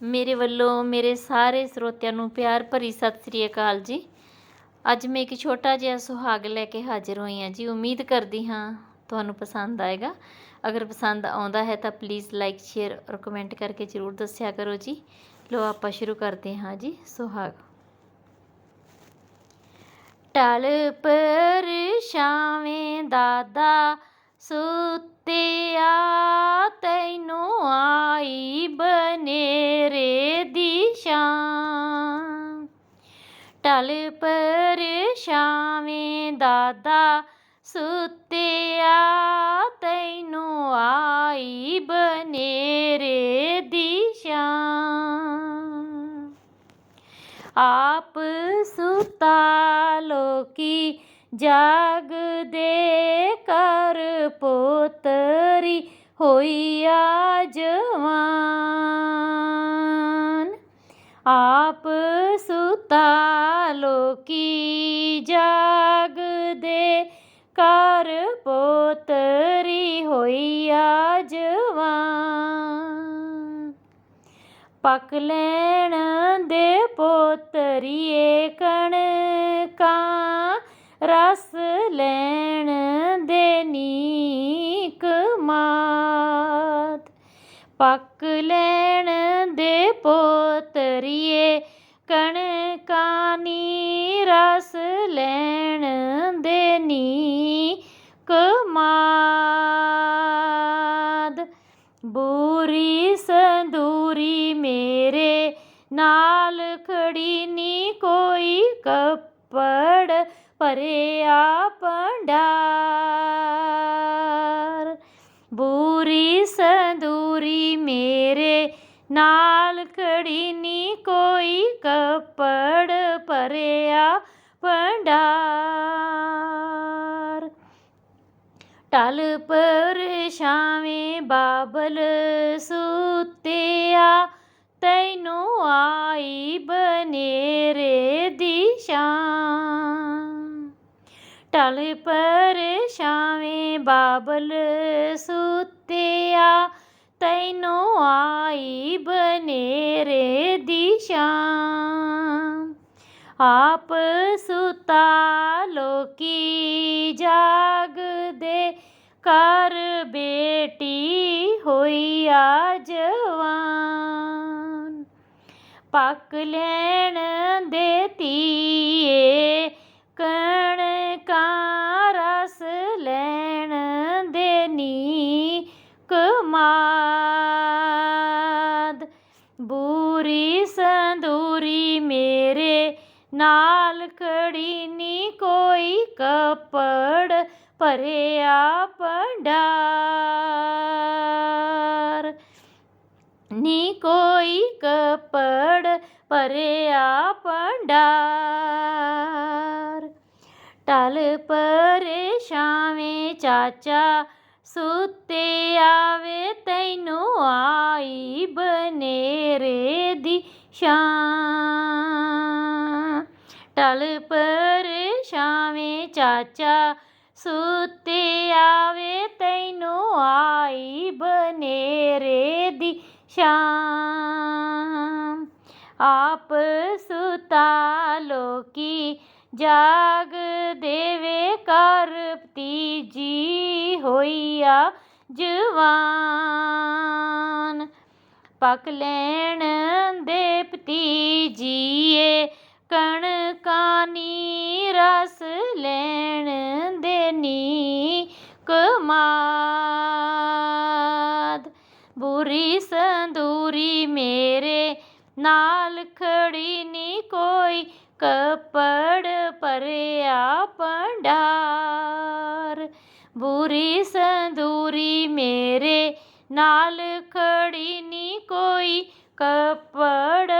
ਮੇਰੇ ਵੱਲੋਂ ਮੇਰੇ ਸਾਰੇ ਸਰੋਤਿਆਂ ਨੂੰ ਪਿਆਰ ਭਰੀ ਸਤਿ ਸ੍ਰੀ ਅਕਾਲ ਜੀ। ਅੱਜ ਮੈਂ ਇੱਕ ਛੋਟਾ ਜਿਹਾ ਸੁਹਾਗ ਲੈ ਕੇ ਹਾਜ਼ਰ ਹੋਈ ਹਾਂ ਜੀ। ਉਮੀਦ ਕਰਦੀ ਹਾਂ ਤੁਹਾਨੂੰ ਪਸੰਦ ਆਏਗਾ। ਅਗਰ ਪਸੰਦ ਆਉਂਦਾ ਹੈ ਤਾਂ ਪਲੀਜ਼ ਲਾਈਕ ਸ਼ੇਅਰ ਔਰ ਕਮੈਂਟ ਕਰਕੇ ਜ਼ਰੂਰ ਦੱਸਿਆ ਕਰੋ ਜੀ। ਲੋ ਆਪਾਂ ਸ਼ੁਰੂ ਕਰਦੇ ਹਾਂ ਜੀ ਸੁਹਾਗ। ਟਲ ਪਰਛਾਵੇਂ ਦਾਦਾ ਸੁੱਤਿਆ ਪਰਛਾਵੇਂ ਦਾਦਾ ਸੁੱਤਿਆ ਤੈਨੂੰ ਆਈ ਬਨੇਰੇ ਦੀ ਸ਼ਾਮ ਆਪ ਸੁਤਾ, ਲੋਕੀ ਜਾਗਦੇ ਕਰ ਪੋਤਰੀ ਹੋਈਆ ਜਵਾਨ। ਆਪ ਸੁਤਾ ਲੋਕੀ ਜਾਗਦੇ ਕਰ ਪੋਤਰੀ ਆ ਜਵਾਨ ਪੱਕ ਲੈਣ ਦੇ ਪੋਤਰੀਏ ਕਣਕਾਂ, ਰਸ ਲੈਣ ਦੇ ਨੀਕ ਮਾਤ। ਪੱਕ ਲੈਣ ਦੇ ਪੋਤਰੀਏ ਕਾਨੀ ਰਸ ਲੈਣ ਦੇ ਨੀ ਮਾਦ ਬੂਰੀ ਸੰਦੂਰੀ ਮੇਰੇ ਨਾਲ ਖੜੀ ਨੀ ਕੋਈ ਕੱਪੜ ਭਰਿਆ ਭੰਡਾਰ ਬੂਰੀ ਸੰਦੂਰੀ ਮੇਰੇ ਨਾਲ ਖੜੀ ਨੀ ਕੋਈ ਕੱਪੜ ਭਰਿਆ ਭੰਡਾਰ। ਟਲ ਪਰਛਾਵੇਂ ਬਾਬਲ ਸੁੱਤਿਆ, ਤੈਨੂੰ ਆਈ ਬਨੇਰੇ ਦੀ ਸ਼ਾਮ ਟਲ ਪਰਛਾਵੇਂ ਬਾਬਲ ਸੁੱਤਿਆ ਤੈਨੂੰ ਆਈ ਬਨੇਰੇ ਦੀ ਸ਼ਾਮ। ਆਪ ਸੁਤਾ ਲੋਕੀ ਜਾਗਦੇ ਕਰ ਬੇਟੀ ਹੋਈਆ ਜਵਾਨ ਪੱਕ ਲੈਣ ਦੇ ਧੀਏ ਨਾਲ ਖੜੀ ਨੀ ਕੋਈ ਕੱਪੜ ਭਰਿਆ ਭੰਡਾਰ। ਨੀ ਕੋਈ ਕੱਪੜ ਭਰਿਆ ਭੰਡਾਰ। ਟਲ ਪਰਛਾਵੇਂ ਚਾਚਾ ਸੁੱਤੇ ਆਵੇ, ਤੈਨੂੰ ਆਈ ਬਨੇਰੇ ਦੀ ਸ਼ਾਮ ਪਰਛਾਵੇਂ ਚਾਚਾ ਸੁੱਤੇ ਆਵੇ, ਤੈਨੂੰ ਆਈ ਬਨੇਰੇ ਦੀ ਸ਼ਾਮ। ਆਪ ਸੁਤਾ ਲੋਕੀ ਜਾਗ ਦੇਵੇ ਕਰ ਭਤੀਜੀ ਹੋਈਆ ਜਵਾਨ। ਪਕ ਲੈਣ ਦੇ ਪਤੀ ਜੀਏ ਕਣ ਨੀ ਕਮਾਦ। ਬੁਰੀ ਸੰਦੂਰੀ ਮੇਰੇ ਨਾਲ ਖੜੀ ਨੀ ਕੋਈ। ਕੱਪੜ ਭਰਿਆ ਭੰਡਾਰ। ਬੁਰੀ ਸੰਦੂਰੀ ਮੇਰੇ ਨਾਲ ਖੜੀ ਨੀ ਕੋਈ। ਕੱਪੜ